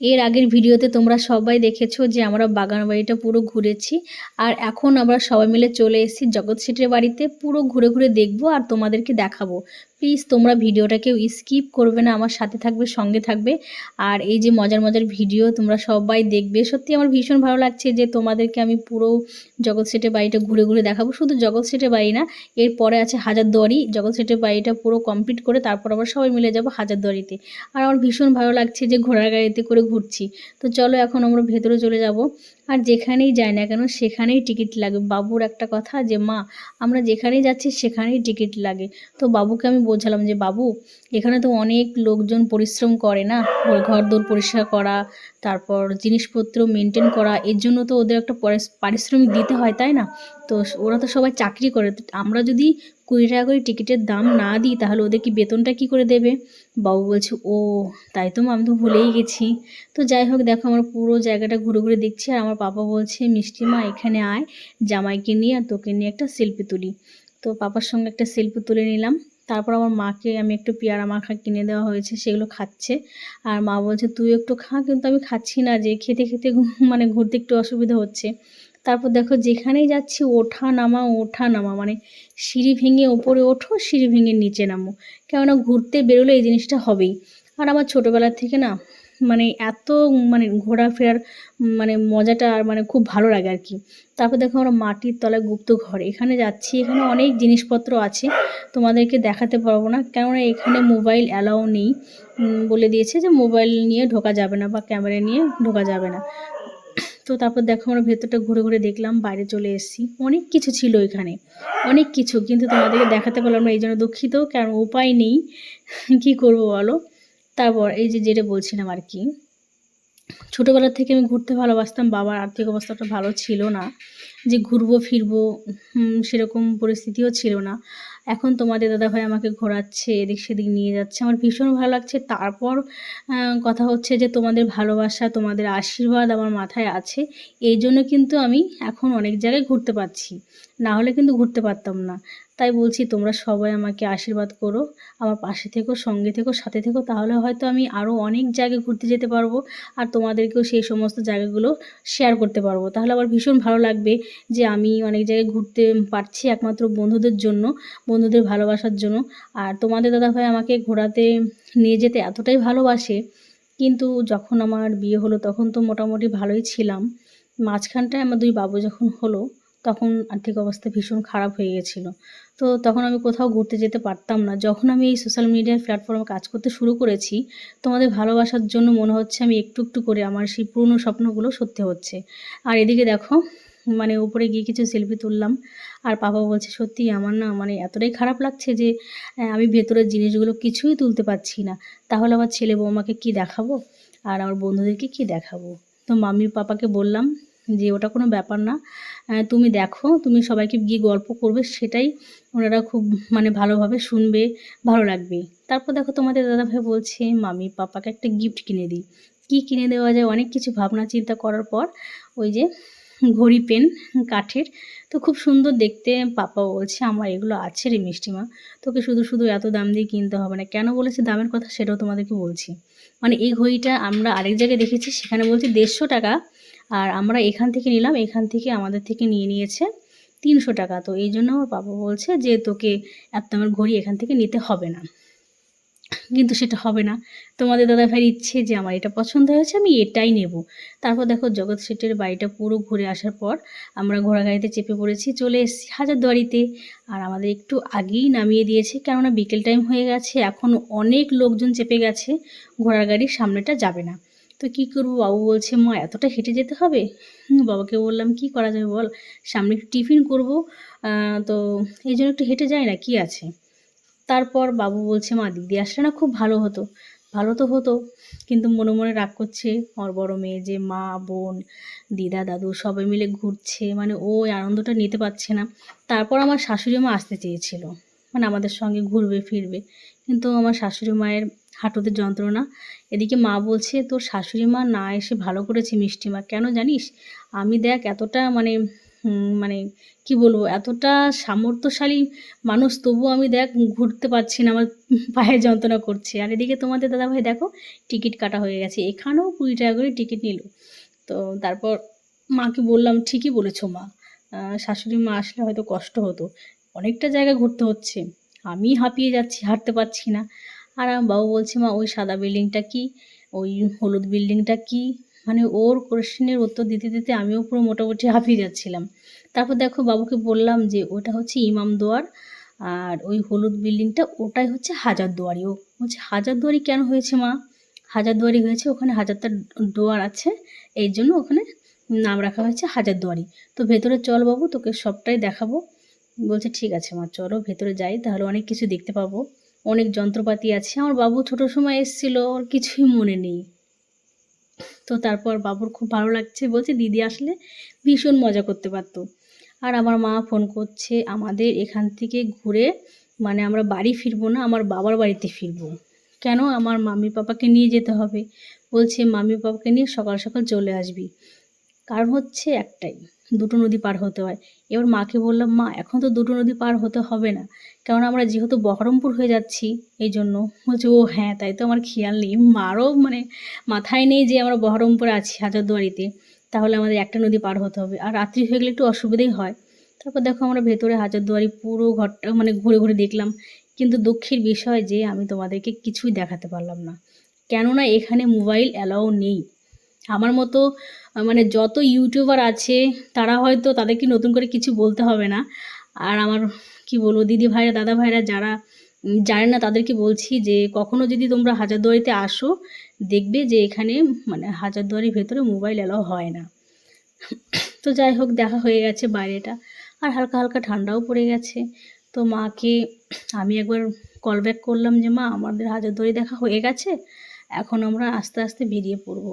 এর আগের ভিডিওতে তোমরা সবাই দেখেছ যে আমরা বাগান বাড়িটা পুরো ঘুরেছি। আর এখন আমরা সবাই মিলে চলে এসেছি জগৎ শেঠের বাড়িতে। পুরো ঘুরে ঘুরে দেখব আর তোমাদেরকে দেখাবো। প্লিজ তোমরা ভিডিওটা কেউ স্কিপ করবে না, আমার সাথে থাকবে, সঙ্গে থাকবে। আর এই যে মজার মজার ভিডিও তোমরা সবাই দেখবে, সত্যি আমার ভীষণ ভালো লাগছে যে তোমাদেরকে আমি পুরো জগৎ শেঠের বাড়িটা ঘুরে ঘুরে দেখাবো। শুধু জগৎ শেঠের বাড়ি না, এরপরে আছে হাজারদুয়ারি, জগৎ শেঠের বাড়িটা পুরো কমপ্লিট করে তারপর আবার সবাই মিলে যাব হাজারদুয়ারিতে। আর আমার ভীষণ ভালো লাগছে যে ঘোড়ার গাড়িতে করে ঘুরছি। তো চলো এখন আমরা ভেতরে চলে যাব। আর যেখানেই যাই না কেন, সেখানেই টিকিট লাগে। বাবুর একটা কথা যে, মা, আমরা যেখানেই যাচ্ছি, সেখানেই টিকিট লাগে। তো বাবুকে আমি বোঝালাম যে, বাবু, এখানে তো অনেক লোকজন পরিশ্রম করে না? ঘর দোর পরিষ্কার করা, তারপর জিনিসপত্র মেনটেন করা, এর জন্য তো ওদের একটা পারিশ্রমিক দিতে হয়, তাই না? তো ওরা তো সবাই চাকরি করে। আমরা যদি কুড়ি টাকা করে টিকিটের দাম না দিই, তাহলে ওদের কি বেতনটা কি করে দেবে? বাবু বলছে, ও, তাই তো আমি তো ভুলেই গেছি। তো যাই হোক, দেখো আমার পুরো জায়গাটা ঘুরে ঘুরে দেখছি, আর আমার পাপা বলছে, মিষ্টি মা, এখানে আয়, জামাইকে নিয়ে আর তোকে নিয়ে একটা সেলফি তুলি। তো পাপার সঙ্গে একটা সেলফি তুলে নিলাম। তারপর আমার মাকে, আমি একটু পেয়ারা মাখা কিনে দেওয়া হয়েছে, সেগুলো খাচ্ছে। আর মা বলছে, তুই একটু খা, কিন্তু আমি খাচ্ছি না, যে খেতে খেতে মানে ঘুরতে একটু অসুবিধা হচ্ছে। তারপর দেখো যেখানেই যাচ্ছি, ওঠা নামা ওঠা নামা মানে সিঁড়ি ভেঙে ওপরে ওঠো, সিঁড়ি ভেঙে নিচে নামো। কেননা ঘুরতে বেরোলে এই জিনিসটা হবেই। আর আমার ছোটোবেলার থেকে না মানে এত মানে ঘোরাফেরার মানে মজাটা আর মানে খুব ভালো লাগে আর কি। তারপর দেখো আমরা মাটির তলায় গুপ্ত ঘর। এখানে যাচ্ছি, এখানে অনেক জিনিসপত্র আছে, তোমাদেরকে দেখাতে পারব না। কেননা এখানে মোবাইল অ্যালাউ নেই বলে দিয়েছে যে মোবাইল নিয়ে ঢোকা যাবে না বা ক্যামেরা নিয়ে ঢোকা যাবে না। তো তারপর দেখো আমরা ভেতরটা ঘুরে ঘুরে দেখলাম, বাইরে চলে এসেছি। অনেক কিছু ছিল এখানে, অনেক কিছু। কিন্তু তোমাদেরকে দেখাতে পারলাম না, এই জন্য দুঃখিত, কারণ উপায় নেই। কি করব বলো? তারপর এই যে যেটা বলছিলাম আর কি, ছোটোবেলা থেকে আমি ঘুরতে ভালোবাসতাম, বাবার আর্থিক অবস্থাটা ভালো ছিল না। যে ঘুরবো, ফিরবো সেরকম পরিস্থিতিও ছিল না। এখন তোমাদের দাদা ভাই আমাকে ঘোরাচ্ছে, এদিক সেদিক নিয়ে যাচ্ছে। আমার ভীষণ ভালো লাগছে। তারপর কথা হচ্ছে যে তোমাদের ভালোবাসা, তোমাদের আশীর্বাদ আমার মাথায় আছে। এই জন্য কিন্তু আমি এখন অনেক জায়গায় ঘুরতে পারছি। না হলে কিন্তু ঘুরতে পারতাম না। তাই বলছি তোমরা সবাই আমাকে আশীর্বাদ করো। আমার পাশে থেকো, সঙ্গে থেকো, সাথে থেকো, তাহলে হয়তো আমি আরও অনেক জায়গায় ঘুরতে যেতে পারব আর তোমাদেরকেও সেই সমস্ত জায়গাগুলো শেয়ার করতে পারব। তাহলে আমার ভীষণ ভালো লাগবে যে আমি অনেক জায়গায় ঘুরতে পারছি একমাত্র বন্ধুদের জন্য, বন্ধুদের ভালোবাসার জন্য। আর তোমাদের দাদাভাই আমাকে ঘোরাতে নিয়ে যেতে এতটাই ভালোবাসে, কিন্তু যখন আমার বিয়ে হলো তখন তো মোটামুটি ভালোই ছিলাম। মাঝখানটায় আমার দুই বাবু যখন হলো তখন আর্থিক অবস্থা ভীষণ খারাপ হয়ে গেছিল। তো তখন আমি কোথাও ঘুরতে যেতে পারতাম না। যখন আমি এই সোশ্যাল মিডিয়ার প্ল্যাটফর্মে কাজ করতে শুরু করেছি তোমাদের ভালোবাসার জন্য মনে হচ্ছে আমি একটু একটু করে আমার সেই পুরনো স্বপ্নগুলো সত্যি হচ্ছে। আর এদিকে দেখো মানে উপরে গিয়ে কিছু সেলফি তুললাম। আর পাপা বলছে, সত্যি আমার না মানে এতটাই খারাপ লাগছে যে আমি ভেতরের জিনিসগুলো কিছুই তুলতে পারছি না। তাহলে আমার ছেলে বৌমাকে কি দেখাবো? আর আমার বন্ধুদেরকে কি দেখাবো? তো মাম্মি পাপাকে বললাম যে ওটা কোনো ব্যাপার না। তুমি দেখো, তুমি সবাইকে গিয়ে গল্প করবে, সেটাই ওনারা খুব মানে ভালোভাবে শুনবে, ভালো লাগবে। তারপর দেখো তোমাদের দাদাভাই বলছে, মামি, পাপাকে একটা গিফট কিনে দিই। কি কিনে দেওয়া যায়, অনেক কিছু ভাবনা চিন্তা করার পর ওই যে ঘড়ি, পেন, কাঠের, তো খুব সুন্দর দেখতে পাপা বলছে, আমার এগুলো আছে রে মিষ্টিমা তোকে শুধু শুধু এত দাম দিয়ে কিনতে হবে না। কেন বলেছে? দামের কথা সেটাও তোমাদেরকে বলছি। মানে এই ঘড়িটা আমরা আরেক জায়গায় দেখেছি, সেখানে বলছি দেড়শো টাকা আর আমরা এখান থেকে নিলাম, এখান থেকে আমাদের থেকে নিয়ে নিয়েছে তিনশো টাকা। তো এই জন্য আমার বাবা বলছে যে, তোকে এত দামের ঘড়ি এখান থেকে নিতে হবে না। কিন্তু সেটা হবে না। তোমাদের দাদাভাইয়ের ইচ্ছে যে আমার এটা পছন্দ হয়েছে, আমি এটাই নেব। তারপর দেখো জগৎ শেঠের বাড়িটা পুরো ঘুরে আসার পর আমরা ঘোড়া গাড়িতে চেপে পড়েছি, চলে এসেছি হাজারদুয়ারিতে। আর আমাদের একটু আগেই নামিয়ে দিয়েছে, কেননা বিকেল টাইম হয়ে গেছে, এখন অনেক লোকজন চেপে গেছে ঘোড়ার গাড়ির সামনেটা যাবে না। তো কী করব? বাবু বলছে, মা, এতটা হেঁটে যেতে হবে? বাবাকে বললাম, কি করা যাবে বল? সামনে একটু টিফিন করব। তো এই জন্য একটু হেঁটে যাই না, কি আছে? তারপর বাবু বলছে, মা, দিদি আসলে না খুব ভালো হতো। ভালো তো হতো, কিন্তু মনে মনে রাগ করছে। আমার বড় মেয়ে যে মা, বোন, দিদা, দাদু সবাই মিলে ঘুরছে মানে ও ওই আনন্দটা নিতে পারছে না। তারপর আমার শাশুড়ি মা আসতে চেয়েছিল। মানে আমাদের সঙ্গে ঘুরবে, ফিরবে। কিন্তু আমার শাশুড়ি মায়ের হাঁটুতে যন্ত্রণা। এদিকে মা বলছে, তোর শাশুড়ি মা না এসে ভালো করেছে মিষ্টি মা। কেন জানিস? আমি দেখ এতটা মানে মানে কি বলব, এতটা সামর্থ্যশালী মানুষ, তবুও আমি দেখ ঘুরতে পারছি না, আমার পায়ে যন্ত্রণা করছে। আর এদিকে তোমাদের দাদাভাই দেখো, টিকিট কাটা হয়ে গেছে। এখানেও কুড়ি টাকা করে টিকিট নিল। তো তারপর মাকে বললাম, ঠিকই বলেছ মা। শাশুড়ি মা আসলে হয়তো কষ্ট হতো। অনেকটা জায়গা ঘুরতে হচ্ছে। আমি হাঁপিয়ে যাচ্ছি, হাঁটতে পারছি না। আর আমার বাবু বলছে, মা, ওই সাদা বিল্ডিংটা কি? ওই হলুদ বিল্ডিংটা কি? মানে ওর কোশ্চেনের উত্তর দিতে দিতে আমিও পুরো মোটামুটি হাঁপিয়ে যাচ্ছিলাম। তারপর দেখো বাবুকে বললাম যে, ওটা হচ্ছে ইমামদুয়ার আর ওই হলুদ বিল্ডিংটা ওটাই হচ্ছে হাজারদুয়ারি ও বলছে হাজারদুয়ারি কেন হয়েছে, মা? হাজারদুয়ারি হয়েছে, ওখানে হাজারটা দুয়ার আছে, এই জন্য ওখানে নাম রাখা হয়েছে হাজারদুয়ারি তো ভেতরে চল বাবু, তোকে সবটাই দেখাবো। বলছে, ঠিক আছে মা, চলো ভেতরে যাই, তাহলে অনেক কিছু দেখতে পাবো। অনেক যন্ত্রপাতি আছে। আমার বাবু ছোটো সময় এসেছিল, ওর কিছুই মনে নেই। তো তারপর বাবুর খুব ভালো লাগছে বলছে, দিদি আসলে ভীষণ মজা করতে পারতো। আর আমার মা ফোন করছে, আমাদের এখান থেকে ঘুরে মানে আমরা বাড়ি ফিরবো না, আমার বাবার বাড়িতে ফিরবো। কেন? আমার মামি পাপাকে নিয়ে যেতে হবে। বলছে, মামি পাপাকে নিয়ে সকাল সকাল চলে আসবি। কারণ হচ্ছে একটাই দুটো নদী পার হতে হয়। এবার মাকে বললাম, মা, এখন তো দুটো নদী পার হতে হবে না। কারণ আমরা যেহেতু বহরমপুর হয়ে যাচ্ছি, এই জন্য। বলছে, ও হ্যাঁ তাই তো আমার খেয়াল নেই। মারও মানে মাথায় নেই যে আমরা বহরমপুরে আছি, হাজারদুয়ারিতে। তাহলে আমাদের একটা নদী পার হতে হবে। আর রাত্রি হয়ে গেলে একটু অসুবিধাই হয়। তারপর দেখো আমরা ভেতরে হাজারদুয়ারি পুরো ঘরটা মানে ঘুরে ঘুরে দেখলাম। কিন্তু দুঃখের বিষয় যে, আমি তোমাদেরকে কিছুই দেখাতে পারলাম না। কেননা এখানে মোবাইল অ্যালাউ নেই। আমার মতো মানে যত ইউটিউবার আছে, তারা হয়তো তাদেরকে নতুন করে কিছু বলতে হবে না। আর আমার, কি বলব, দিদি ভাইরা, দাদা ভাইরা যারা জানে না, তাদেরকে বলছি যে, কখনো যদি তোমরা হাজারদুয়ারিতে আসো, দেখবে যে এখানে মানে হাজারদুয়ারির ভেতরে মোবাইল অ্যালাউ হয় না। তো যাই হোক, দেখা হয়ে গেছে বাইরেটা। আর হালকা হালকা ঠান্ডাও পড়ে গেছে। তো মাকে আমি একবার কল ব্যাক করলাম যে, মা, আমাদের হাজারদুয়ারি দেখা হয়ে গেছে। এখন আমরা আস্তে আস্তে বেরিয়ে পড়ব।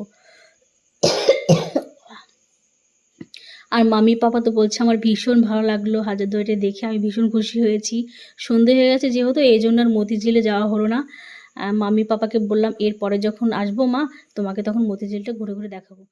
আর মামি পাপা তো বলছে, আমার ভীষণ ভালো লাগল হাজারদুয়ারিটা দেখে, আমি ভীষণ খুশি হয়েছি। সন্ধে হয়ে গেছে যেহেতু, এই জন্য আর মতিঝিলে যাওয়া হলো না। মামি পাপাকে বললাম, এরপরে যখন আসব মা, তোমাকে তখন মতিঝিলটা ঘুরে ঘুরে দেখাবো।